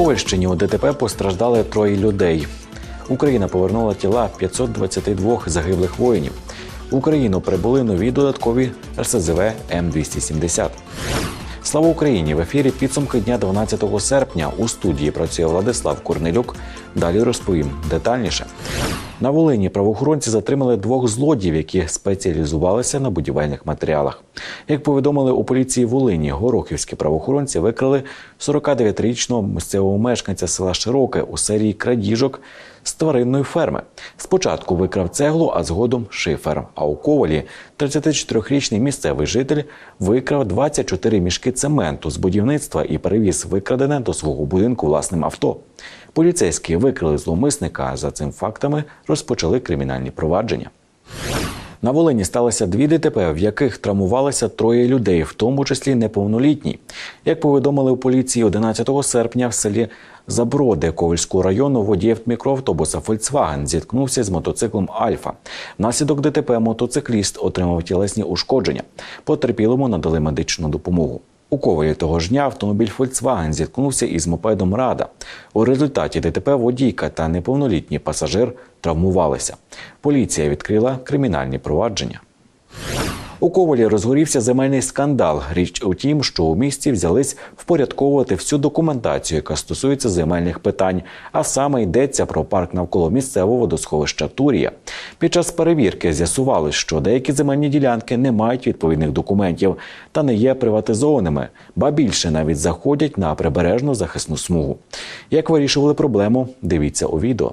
Ковальщині у ДТП постраждали троє людей. Україна повернула тіла 522 загиблих воїнів. В Україну прибули нові додаткові РСЗВ М270. Слава Україні! В ефірі підсумки дня 12 серпня у студії працює Владислав Корнелюк. Далі розповім детальніше. На Волині правоохоронці затримали двох злодіїв, які спеціалізувалися на будівельних матеріалах. Як повідомили у поліції Волині, горохівські правоохоронці викрили 49-річного місцевого мешканця села Широке у серії крадіжок з тваринної ферми. Спочатку викрав цеглу, а згодом шифер. А у Ковалі 34-річний місцевий житель викрав 24 мішки цементу з будівництва і перевіз викрадене до свого будинку власним авто. Поліцейські викрили зловмисника. За цим фактами розпочали кримінальні провадження. На Волині сталося дві ДТП, в яких травмувалося троє людей, в тому числі неповнолітні. Як повідомили у поліції 11 серпня в селі Заброди Ковальського району водієв мікроавтобуса Volkswagen зіткнувся з мотоциклом Альфа. Внаслідок ДТП мотоцикліст отримав тілесні ушкодження. Потерпілому надали медичну допомогу. У Ковалі того ж дня автомобіль Volkswagen зіткнувся із мопедом Рада. У результаті ДТП водійка та неповнолітній пасажир травмувалися. Поліція відкрила кримінальні провадження. У Ковалі розгорівся земельний скандал. Річ у тім, що у місті взялись впорядковувати всю документацію, яка стосується земельних питань. А саме йдеться про парк навколо місцевого водосховища Турія. Під час перевірки з'ясувалось, що деякі земельні ділянки не мають відповідних документів та не є приватизованими, ба більше навіть заходять на прибережну захисну смугу. Як вирішували проблему, дивіться у відео.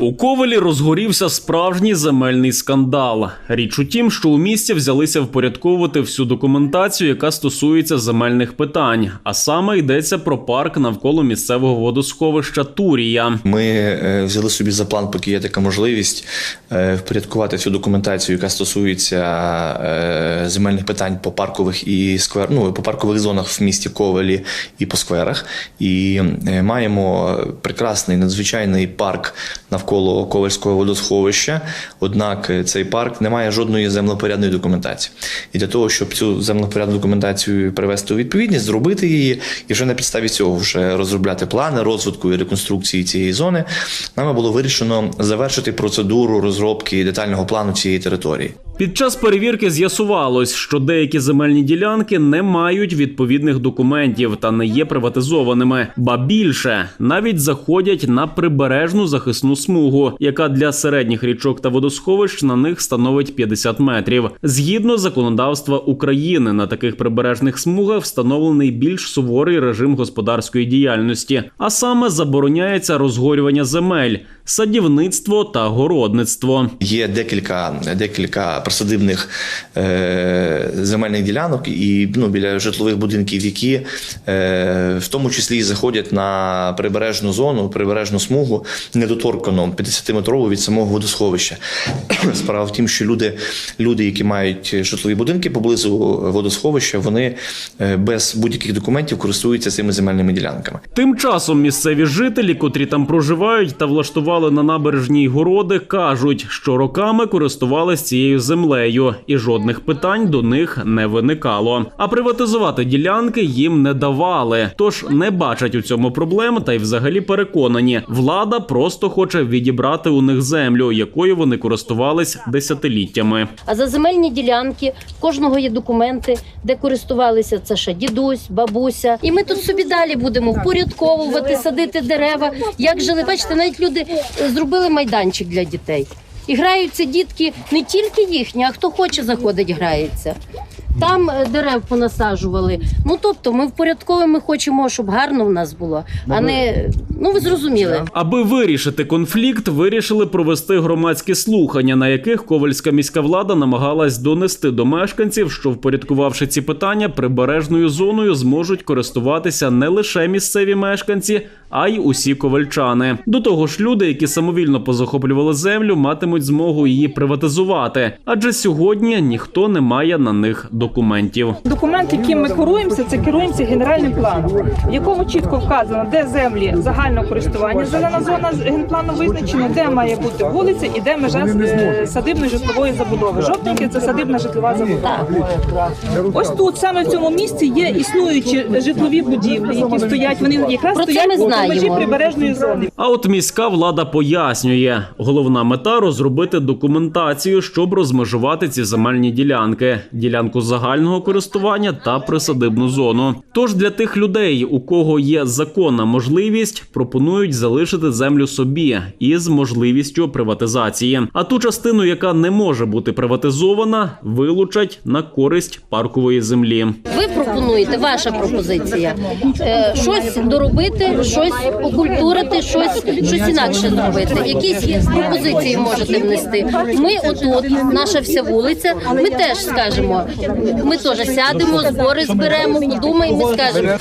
У Ковалі розгорівся справжній земельний скандал. Річ у тім, що у місті взялися впорядковувати всю документацію, яка стосується земельних питань. А саме йдеться про парк навколо місцевого водосховища Турія. Ми е, взяли собі за план, поки є така можливість, е, впорядкувати всю документацію, яка стосується е, земельних питань по паркових і сквер, ну, по паркових зонах в місті Ковелі і по скверах. І маємо прекрасний надзвичайний парк навколо Ковальського водосховища. Однак е, цей парк не має жодної землепорядної документації. І для того, щоб цю землепорядну документацію привести у відповідність, зробити її і вже на підставі цього вже розробляти плани розвитку і реконструкції цієї зони, нами було вирішено завершити процедуру розробки детального плану цієї території. Під час перевірки з'ясувалось, що деякі земельні ділянки не мають відповідних документів та не є приватизованими. Ба більше навіть заходять на прибережну захисну смугу, яка для середніх річок та водосховищ на них становить 50 метрів. Згідно законодавства України, на таких прибережних смугах встановлений більш суворий режим господарської діяльності, а саме забороняється розгорювання земель, садівництво та городництво. Є декілька, декілька присадибних е, земельних ділянок і ну, біля житлових будинків, які е, в тому числі і заходять на прибережну зону, прибережну смугу, недоторкану 50-метрову від самого водосховища. Справа в тім, що люди, люди, які мають житлові будинки поблизу водосховища, вони е, без будь-яких документів користуються цими земельними ділянками. Тим часом місцеві жителі, котрі там проживають та влаштували на набережній городи, кажуть, що роками користувались цією землею, і жодних питань до них не виникало. А приватизувати ділянки їм не давали, тож не бачать у цьому проблем та й взагалі переконані, влада просто хоче відібрати у них землю, якою вони користувались десятиліттями. А за земельні ділянки кожного є документи, де користувалися це ще дідусь, бабуся. І ми тут собі далі будемо впорядковувати, садити дерева. Як жили, бачите, навіть люди зробили майданчик для дітей. І граються дітки не тільки їхні, а хто хоче заходить, грається. Там е, дерев понасаджували. Ну тобто, ми впорядковуємо, ми хочемо, щоб гарно в нас було, а не ну ви зрозуміли. Аби вирішити конфлікт, вирішили провести громадські слухання, на яких ковальська міська влада намагалась донести до мешканців, що впорядкувавши ці питання, прибережною зоною зможуть користуватися не лише місцеві мешканці, а й усі ковальчани. До того ж, люди, які самовільно позахоплювали землю, матимуть змогу її приватизувати, адже сьогодні ніхто не має на них документів. Документів. Документ, яким ми керуємося, це керуємося генеральним планом, в якому чітко вказано, де землі загального користування, зелена зона генплану визначена, де має бути вулиця і де межа е, садибної житлової забудови. Жовтеньке це садибна житлова забудова. Ось тут саме в цьому місці є існуючі житлові будівлі, які стоять. Вони якраз Про стоять знаємо. межі прибережної зони. А от міська влада пояснює, головна мета розробити документацію, щоб розмежувати ці земельні ділянки, ділянку загального користування та присадибну зону. Тож для тих людей, у кого є законна можливість, пропонують залишити землю собі із можливістю приватизації. А ту частину, яка не може бути приватизована, вилучать на користь паркової землі. Ви пропонуєте, ваша пропозиція, е, щось доробити, щось окультурити, щось, щось інакше зробити. Якісь пропозиції можете внести. Ми отут, наша вся вулиця, ми теж скажемо, ми теж сядемо, збори зберемо, подумаємо, і скажемо.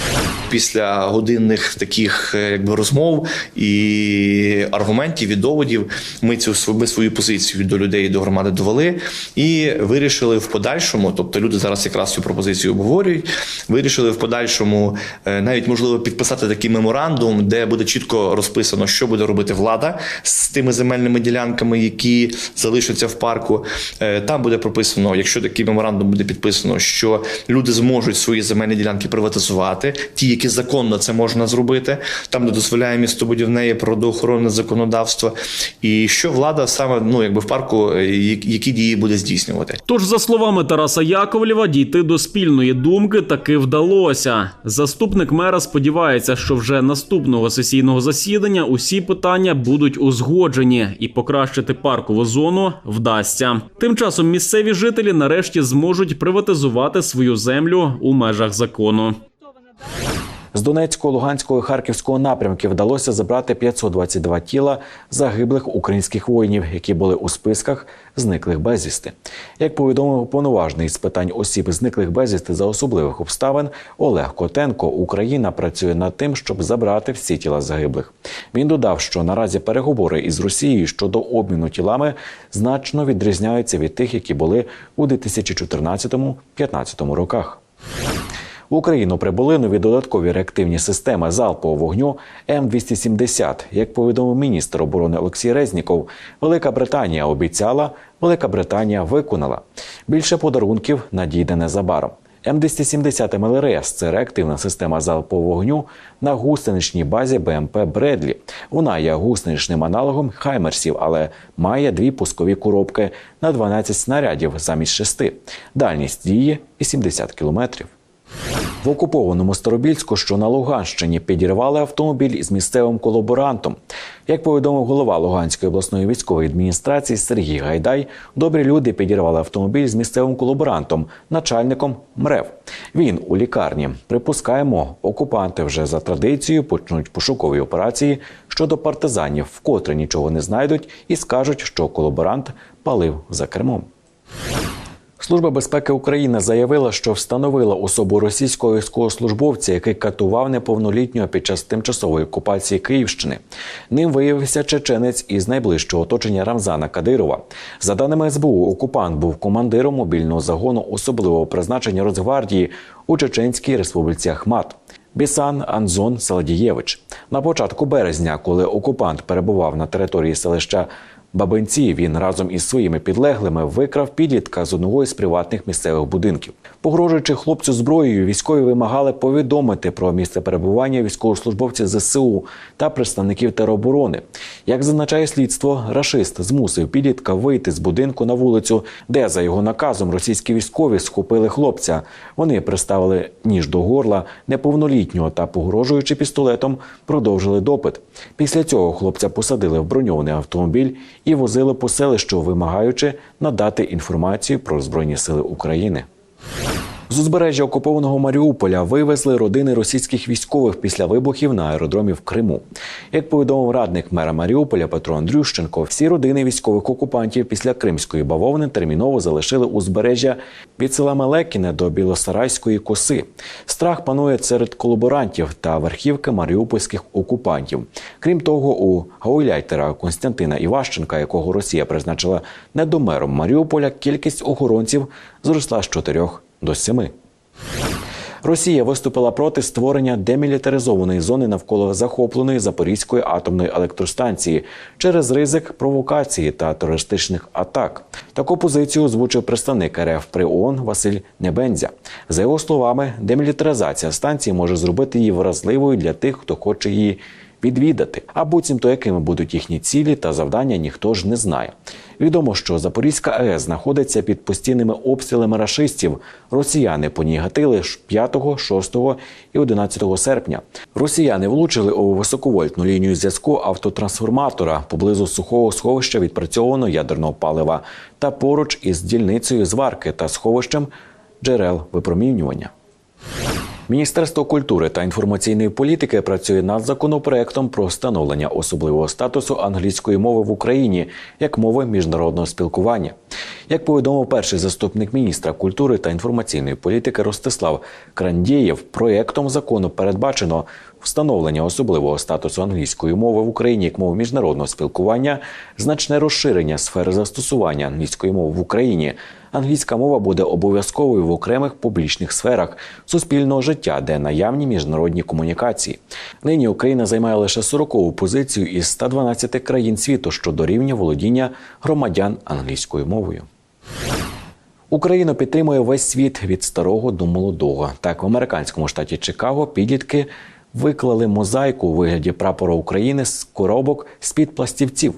Після годинних таких е, якби розмов і аргументів і доводів ми цю ми свою позицію до людей до громади довели і вирішили в подальшому, тобто люди зараз якраз цю пропозицію обговорюють. Вирішили в подальшому е, навіть можливо підписати такий меморандум, де буде чітко розписано, що буде робити влада з тими земельними ділянками, які залишаться в парку. Е, Там буде прописано, якщо такий меморандум буде підписано, що люди зможуть свої земельні ділянки приватизувати, ті, які законно це можна зробити. Там де дозволяє містобудівне природоохоронне законодавство, і що влада саме ну якби в парку е, які дії буде здійснювати. Тож, за словами Тараса Яковлєва, дійти до спільної думки таки вдалося. Заступник мера сподівається, що вже наступного сесійного засідання усі питання будуть узгоджені і покращити паркову зону вдасться. Тим часом місцеві жителі нарешті зможуть приватизувати свою землю у межах закону. З Донецького, Луганського і Харківського напрямків вдалося забрати 522 тіла загиблих українських воїнів, які були у списках зниклих безвісти. Як повідомив уповноважений з питань осіб зниклих безвісти за особливих обставин Олег Котенко, Україна працює над тим, щоб забрати всі тіла загиблих. Він додав, що наразі переговори із Росією щодо обміну тілами значно відрізняються від тих, які були у 2014-2015 роках. В Україну прибули нові додаткові реактивні системи залпового вогню М270. Як повідомив міністр оборони Олексій Резніков, Велика Британія обіцяла, Велика Британія виконала. Більше подарунків надійде незабаром. М270 МЛРС – це реактивна система залпового вогню на гусеничній базі БМП Бредлі. Вона є гусеничним аналогом Хаймерсів, але має дві пускові коробки на 12 снарядів замість шести. Дальність дії – 80 кілометрів. В окупованому Старобільську, що на Луганщині, підірвали автомобіль із місцевим колаборантом. Як повідомив голова Луганської обласної військової адміністрації Сергій Гайдай, добрі люди підірвали автомобіль з місцевим колаборантом, начальником МРЕВ. Він у лікарні. Припускаємо, окупанти вже за традицією почнуть пошукові операції щодо партизанів, вкотре нічого не знайдуть і скажуть, що колаборант палив за кермом. Служба безпеки України заявила, що встановила особу російського військовослужбовця, який катував неповнолітнього під час тимчасової окупації Київщини. Ним виявився чеченець із найближчого оточення Рамзана Кадирова. За даними СБУ, окупант був командиром мобільного загону особливого призначення Росгвардії у Чеченській республіці Ахмат. Бісан Анзон Саладієвич. На початку березня, коли окупант перебував на території селища Бабинці, він разом із своїми підлеглими викрав підлітка з одного із приватних місцевих будинків. Погрожуючи хлопцю зброєю, військові вимагали повідомити про місце перебування військовослужбовців ЗСУ та представників тероборони. Як зазначає слідство, рашист змусив підлітка вийти з будинку на вулицю, де за його наказом російські військові схопили хлопця. Вони приставили ніж до горла неповнолітнього та, погрожуючи пістолетом, продовжили допит. Після цього хлопця посадили в броньований автомобіль і возили по селищу, вимагаючи надати інформацію про збройні сили України. З узбережжя окупованого Маріуполя вивезли родини російських військових після вибухів на аеродромі в Криму. Як повідомив радник мера Маріуполя Петро Андрющенко, всі родини військових окупантів після кримської бавовни терміново залишили узбережжя від села Мелекіне до Білосарайської коси. Страх панує серед колаборантів та верхівки маріупольських окупантів. Крім того, у гауляйтера Константина Іващенка, якого Росія призначила недомером Маріуполя, кількість охоронців зросла з 4 до 7. Росія виступила проти створення демілітаризованої зони навколо захопленої Запорізької атомної електростанції через ризик провокації та терористичних атак. Таку позицію озвучив представник РФ при ООН Василь Небензя. За його словами, демілітаризація станції може зробити її вразливою для тих, хто хоче її відвідати. А буцімто якими будуть їхні цілі та завдання, ніхто ж не знає. Відомо, що Запорізька АЕС знаходиться під постійними обстрілами рашистів. Росіяни по ній гатили ж 5, 6 і 11 серпня. Росіяни влучили у високовольтну лінію зв'язку автотрансформатора поблизу сухого сховища відпрацьованого ядерного палива та поруч із дільницею зварки та сховищем джерел випромінювання. Міністерство культури та інформаційної політики працює над законопроектом про встановлення особливого статусу англійської мови в Україні як мови міжнародного спілкування. Як повідомив перший заступник міністра культури та інформаційної політики Ростислав Крандєєв, проектом закону передбачено встановлення особливого статусу англійської мови в Україні як мови міжнародного спілкування, значне розширення сфери застосування англійської мови в Україні. Англійська мова буде обов'язковою в окремих публічних сферах суспільного життя, де наявні міжнародні комунікації. Нині Україна займає лише 40-ву позицію із 112 країн світу щодо рівня володіння громадян англійською мовою. Україну підтримує весь світ від старого до молодого. Так, в американському штаті Чикаго підлітки виклали мозаїку у вигляді прапора України з коробок з-під пластівців.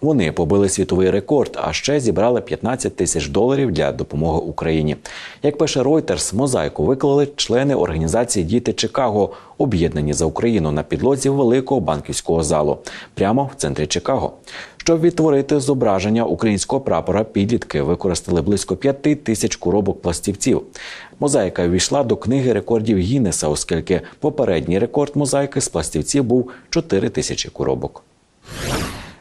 Вони побили світовий рекорд, а ще зібрали 15 тисяч доларів для допомоги Україні. Як пише Reuters, мозаїку виклали члени організації Діти Чикаго, об'єднані за Україну на підлозі великого банківського залу, прямо в центрі Чикаго. Щоб відтворити зображення українського прапора, підлітки використали близько п'яти тисяч коробок пластівців. Мозаїка ввійшла до книги рекордів Гіннеса, оскільки попередній рекорд мозаїки з пластівців був 4 тисячі коробок.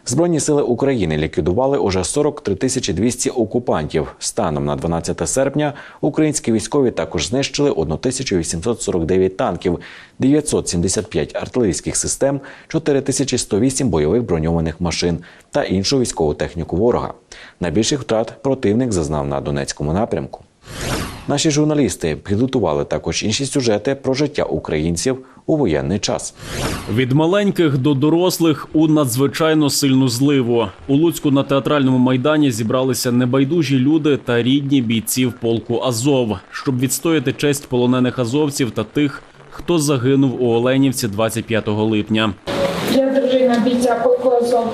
Збройні сили України ліквідували уже 43 тисячі 200 окупантів. Станом на 12 серпня українські військові також знищили 1849 танків, 975 артилерійських систем, 4108 бойових броньованих машин та іншу військову техніку ворога. Найбільших втрат противник зазнав на Донецькому напрямку. Наші журналісти підготували також інші сюжети про життя українців у воєнний час. Від маленьких до дорослих у надзвичайно сильну зливу. У Луцьку на театральному майдані зібралися небайдужі люди та рідні бійців полку Азов, щоб відстояти честь полонених азовців та тих, хто загинув у Оленівці 25 липня. Я дружина бійця полку Азов.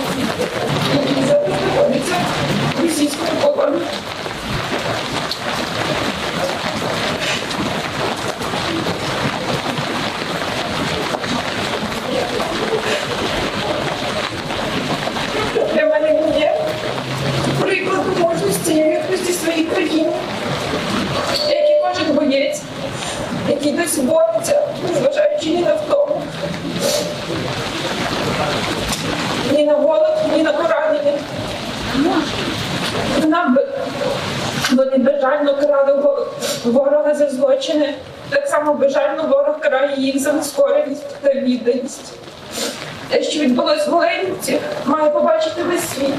Який зараз знаходиться в російському полоні. Для мене він є прикладом мужності і відповісті своїй країні, як і кожен боєць, який досі бореться, незважаючи ні на втому, ні на голод, ні на поранення. Нам би- вони безжально карали го- ворога за злочини. Так само безжально ворог карає їх за нескореність та відданість. Те, що відбулось в Оленівці, має побачити весь світ.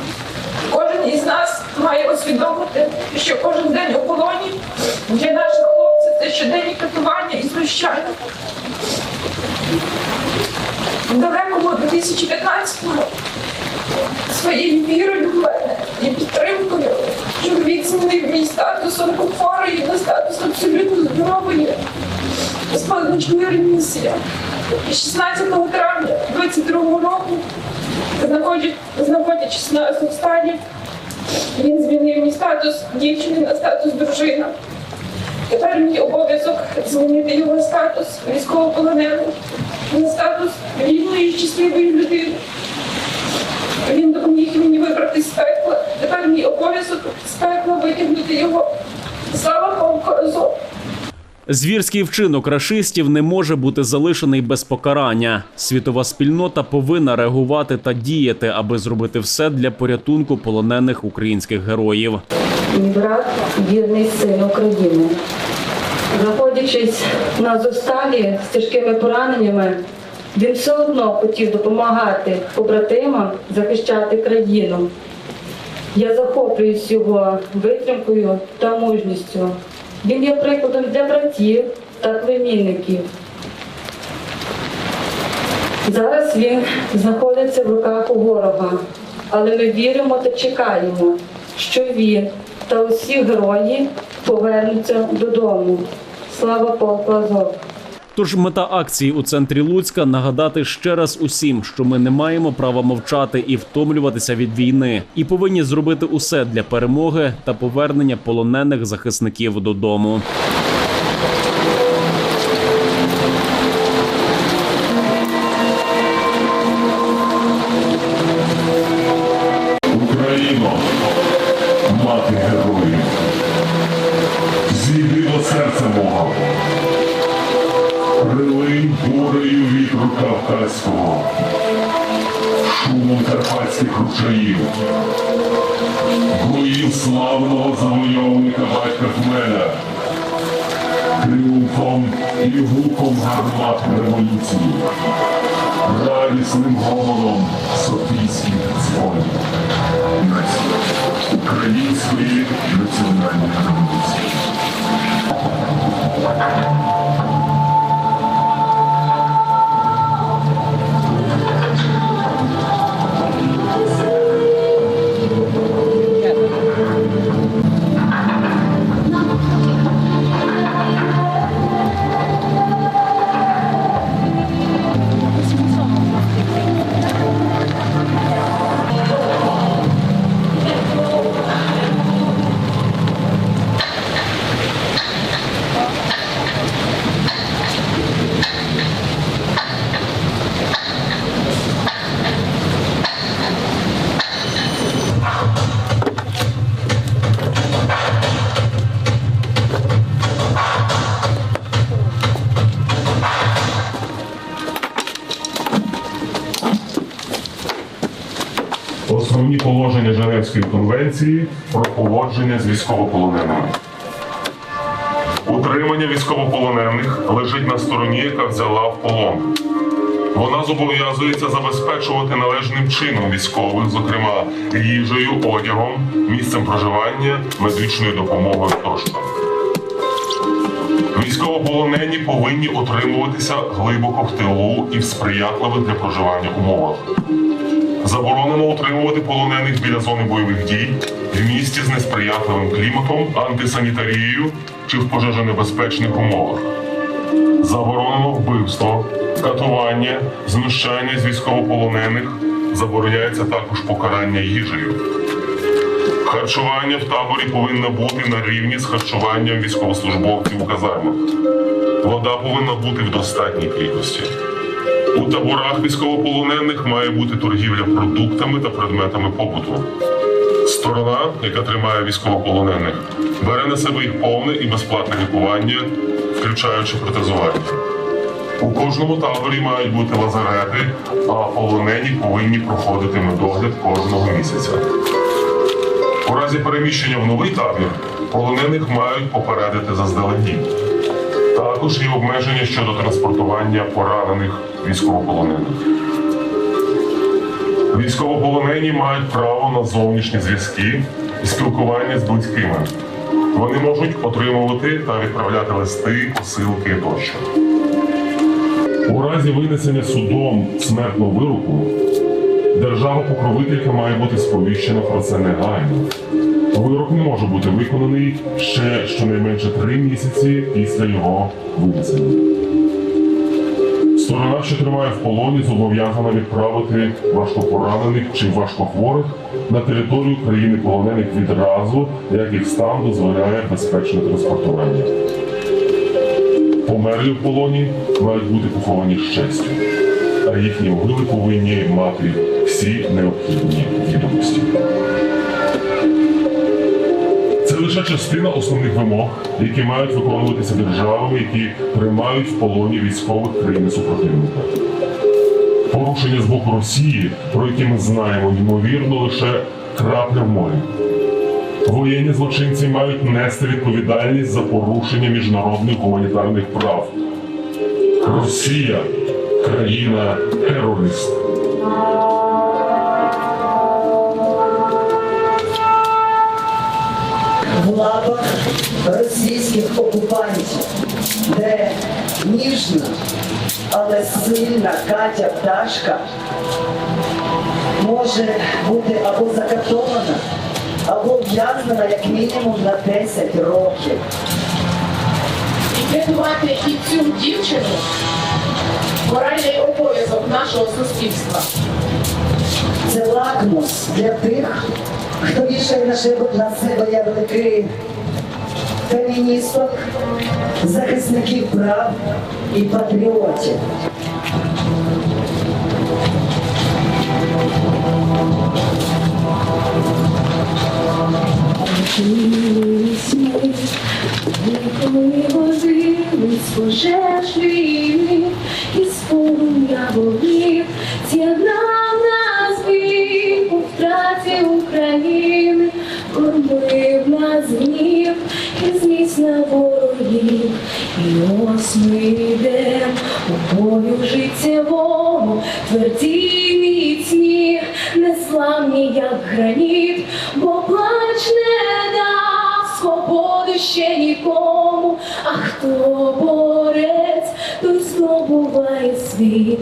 Кожен із нас має усвідомити, що кожен день у полоні для наших хлопців це щоденні катування і знущання. В далекому 2015-му своєю вірою в мене і підтримкою чоловік змінив мій статус онкохворої на статус абсолютно здорової з ремісія. 16 травня 22 року, знаходячись на стані, він змінив мій статус дівчини на статус дружина. Тепер мій обов'язок змінити його статус військовополоненого на статус вільної щасливої людини. Він допоміг мені вибрати з пекла. Тепер мій обов'язок з пекла витягнути його. Слава Азов! Звірський вчинок рашистів не може бути залишений без покарання. Світова спільнота повинна реагувати та діяти, аби зробити все для порятунку полонених українських героїв. мій брат вірний син України. Знаходячись на зосталі з тяжкими пораненнями, Він все одно хотів допомагати побратимам захищати країну. Я захоплююсь його витримкою та мужністю. Він є прикладом для братів та племінників. Зараз він знаходиться в руках у ворога, але ми віримо та чекаємо, що він та усі герої повернуться додому. Слава полку Азов! Тож мета акції у центрі Луцька нагадати ще раз усім, що ми не маємо права мовчати і втомлюватися від війни, і повинні зробити усе для перемоги та повернення полонених захисників додому. Україно, мати героїв, зійди до серця мого, бурею вітру Кавказького, шумом карпатських ручаїв, боїв славного завойовника батька Хмеля, тріумфом і гуком гармат революції, радісним гомоном Софійських дзвонів. Української національної революції. Женевської конвенції про поводження з військовополоненими. Утримання військовополонених лежить на стороні, яка взяла в полон. Вона зобов'язується забезпечувати належним чином військових, зокрема їжею, одягом, місцем проживання, медичною допомогою Військовополонені повинні утримуватися глибоко в тилу і в сприятливих для проживання умовах. Заборонено утримувати полонених біля зони бойових дій в місті з несприятливим кліматом, антисанітарією чи в пожежонебезпечних умовах. Заборонено вбивство, катування, знущання з військовополонених. Забороняється також покарання їжею. Харчування в таборі повинно бути на рівні з харчуванням військовослужбовців у казармах. Вода повинна бути в достатній кількості. У таборах військовополонених має бути торгівля продуктами та предметами побуту. Сторона, яка тримає військовополонених, бере на себе їх повне і безплатне лікування, включаючи протезування. У кожному таборі мають бути лазарети, а полонені повинні проходити медогляд кожного місяця. У разі переміщення в новий табір полонених мають попередити заздалегідь. Також є обмеження щодо транспортування поранених військовополонених. Військовополонені мають право на зовнішні зв'язки і спілкування з близькими. Вони можуть отримувати та відправляти листи, посилки тощо. У разі винесення судом смертного вироку держава-покровителька має бути сповіщена про це негайно. Вирок не може бути виконаний ще щонайменше три місяці після його винесення. Сторона, що тримає в полоні, зобов'язана відправити важкопоранених чи важкохворих на територію країни полонених відразу, як їх стан дозволяє безпечне транспортування. Померлі в полоні мають бути поховані з честю, а їхні могили повинні мати всі необхідні відомості. Це лише частина основних вимог, які мають виконуватися державами, які приймають в полоні військових країни супротивника. Порушення з боку Росії, про які ми знаємо, ймовірно, лише крапля в морі. Воєнні злочинці мають нести відповідальність за порушення міжнародних гуманітарних прав. Росія країна терорист. Російських окупантів, де ніжна, але сильна Катя Пташка може бути або закатована, або в'язнена як мінімум на 10 років. І рятувати і цю дівчину моральний обов'язок нашого суспільства. Це лакмус для тих, хто вішає на себе ярлики феміністок, захисників прав і патріотів. Коли возились пожеж війни, і у втраті України, кормив нас гнів і зніс ворогів. І ось ми йдем у бою життєвому, тверді міцні, неславні, як граніт, бо плач не дав свободи ще нікому, а хто борець, той здобуває світ.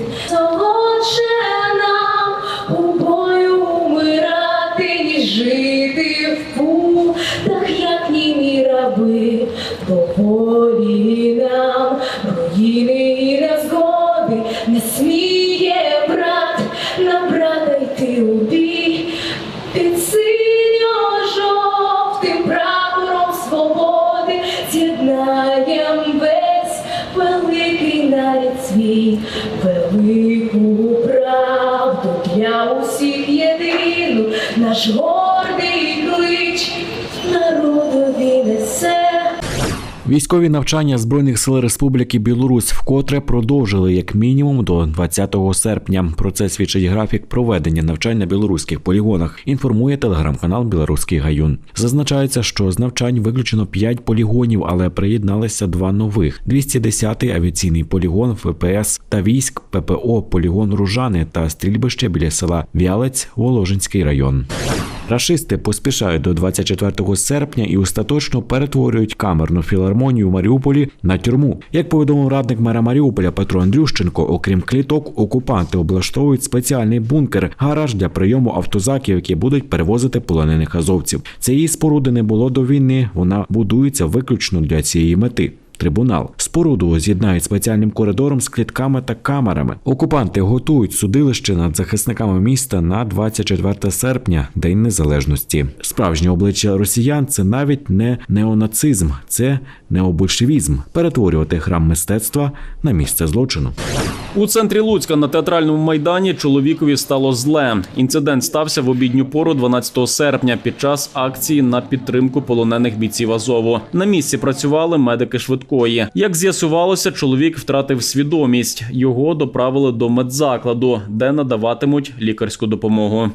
Військові навчання Збройних сил Республіки Білорусь вкотре продовжили як мінімум до 20 серпня. Про це свідчить графік проведення навчань на білоруських полігонах. Інформує телеграм-канал Білоруський Гаюн. Зазначається, що з навчань виключено 5 полігонів, але приєдналися два нових: 210-й авіаційний полігон ВПС та військ ППО полігон Ружани та стрільбище біля села Вялець, Воложинський район. Рашисти поспішають до 24 серпня і остаточно перетворюють камерну філармонію в Маріуполі на тюрму. Як повідомив радник мера Маріуполя Петро Андрющенко, окрім кліток, окупанти облаштовують спеціальний бункер, гараж для прийому автозаків, які будуть перевозити полонених азовців. Цієї споруди не було до війни. Вона будується виключно для цієї мети. Трибунал споруду з'єднають спеціальним коридором з клітками та камерами. Окупанти готують судилище над захисниками міста на 24 серпня, День Незалежності. Справжнє обличчя росіян це навіть не неонацизм, це необольшевізм перетворювати храм мистецтва на місце злочину. У центрі Луцька на театральному майдані чоловікові стало зле. Інцидент стався в обідню пору 12 серпня під час акції на підтримку полонених бійців Азову. На місці працювали медики швидкої. Як з'ясувалося, чоловік втратив свідомість. Його доправили до медзакладу, де надаватимуть лікарську допомогу.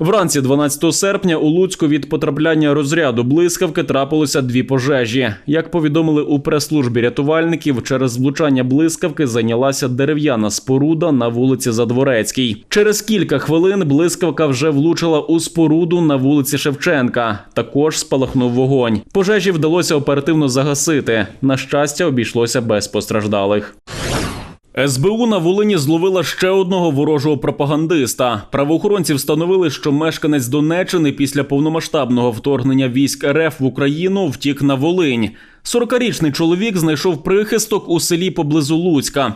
Вранці 12 серпня у Луцьку від потрапляння розряду блискавки трапилося дві пожежі. Як повідомили у прес-службі рятувальників, через влучання блискавки зайнялася дерев'яна споруда на вулиці Задворецькій. Через кілька хвилин блискавка вже влучила у споруду на вулиці Шевченка. Також спалахнув вогонь. Пожежі вдалося оперативно загасити. На щастя, обійшлося без постраждалих. СБУ на Волині зловила ще одного ворожого пропагандиста. Правоохоронці встановили, що мешканець Донеччини після повномасштабного вторгнення військ РФ в Україну втік на Волинь. 40-річний чоловік знайшов прихисток у селі поблизу Луцька.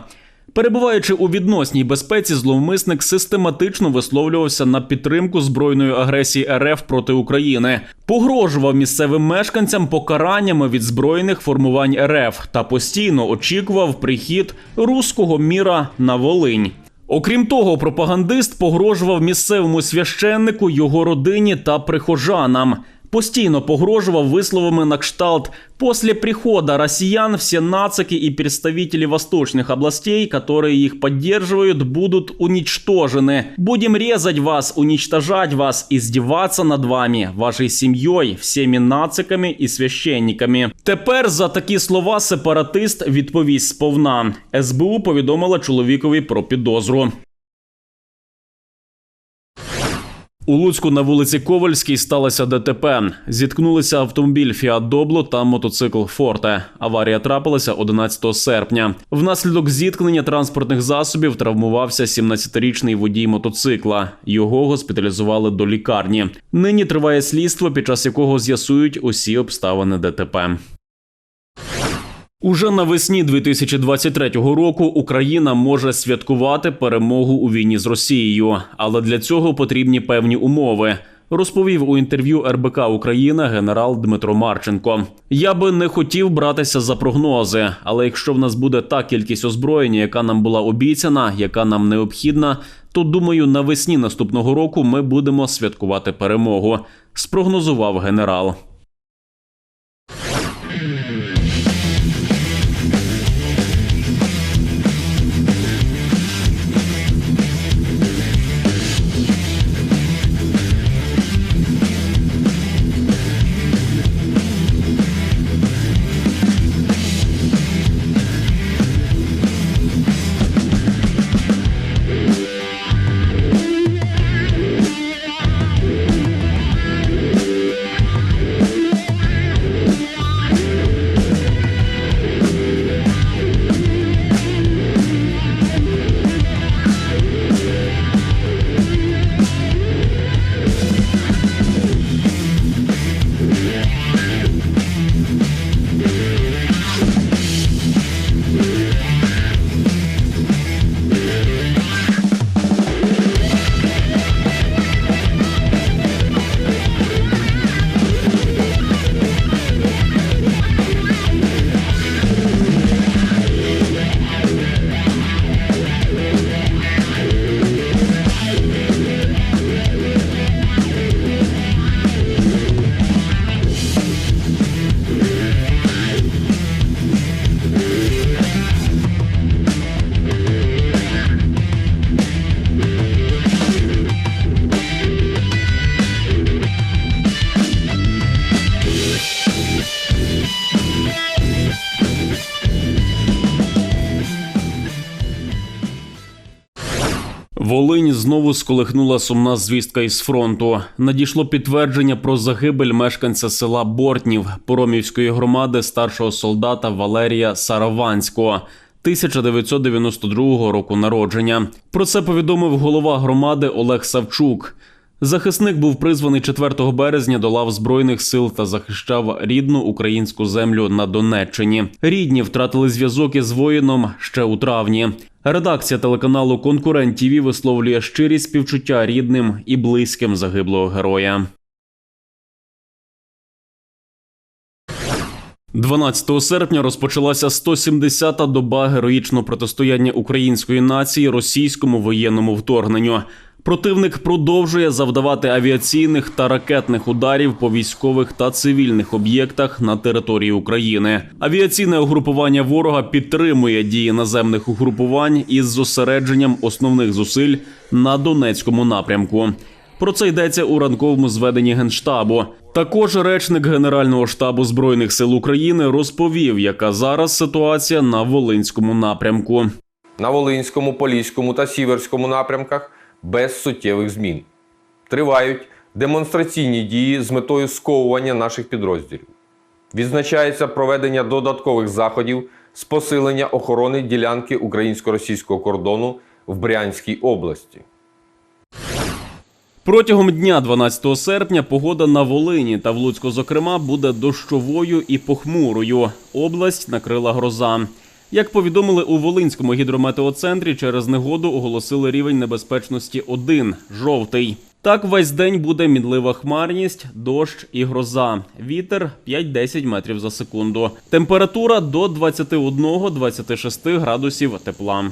Перебуваючи у відносній безпеці, зловмисник систематично висловлювався на підтримку збройної агресії РФ проти України, погрожував місцевим мешканцям покараннями від збройних формувань РФ та постійно очікував прихід руського міра на Волинь. Окрім того, пропагандист погрожував місцевому священнику, його родині та прихожанам Постійно погрожував висловами на кшталт «После прихода россиян все нацики и представители восточных областей, которые их поддерживают, будут уничтожены. Будем резать вас, уничтожать вас, издеваться над вами, вашей семьей, всеми нациками і священниками». Тепер за такі слова сепаратист відповість сповна. СБУ повідомила чоловікові про підозру. У Луцьку на вулиці Ковальській сталося ДТП. Зіткнулися автомобіль Фіат Добло та мотоцикл Форте. Аварія трапилася 11 серпня. Внаслідок зіткнення транспортних засобів травмувався 17-річний водій мотоцикла. Його госпіталізували до лікарні. Нині триває слідство, під час якого з'ясують усі обставини ДТП. Уже навесні 2023 року Україна може святкувати перемогу у війні з Росією, але для цього потрібні певні умови. Розповів у інтерв'ю РБК Україна генерал Дмитро Марченко. Я би не хотів братися за прогнози, але якщо в нас буде та кількість озброєння, яка нам була обіцяна, яка нам необхідна, то думаю, навесні наступного року ми будемо святкувати перемогу. Спрогнозував генерал. Знову сколихнула сумна звістка із фронту. Надійшло підтвердження про загибель мешканця села Бортнів Поромівської громади старшого солдата Валерія Сараванського. 1992 року народження. Про це повідомив голова громади Олег Савчук. Захисник був призваний 4 березня до лав збройних сил та захищав рідну українську землю на Донеччині. Рідні втратили зв'язок із воїном ще у травні. Редакція телеканалу Конкурент ТІВІ висловлює щирі співчуття рідним і близьким загиблого героя. 12 серпня розпочалася 170-та доба героїчного протистояння української нації російському воєнному вторгненню. Противник продовжує завдавати авіаційних та ракетних ударів по військових та цивільних об'єктах на території України. Авіаційне угрупування ворога підтримує дії наземних угрупувань із зосередженням основних зусиль на Донецькому напрямку. Про це йдеться у ранковому зведенні генштабу. Також речник Генерального штабу збройних сил України розповів, яка зараз ситуація на Волинському напрямку. на Волинському, Поліському та Сіверському напрямках без суттєвих змін. Тривають демонстраційні дії з метою сковування наших підрозділів. Відзначається проведення додаткових заходів з посилення охорони ділянки українсько-російського кордону в Брянській області. Протягом дня 12 серпня погода на Волині та в Луцьку, зокрема, буде дощовою і похмурою. Область накрила гроза. Як повідомили у Волинському гідрометеоцентрі, через негоду оголосили рівень небезпечності 1 – жовтий. Так весь день буде мінлива хмарність, дощ і гроза. Вітер 5-10 метрів за секунду. Температура до 21-26 градусів тепла.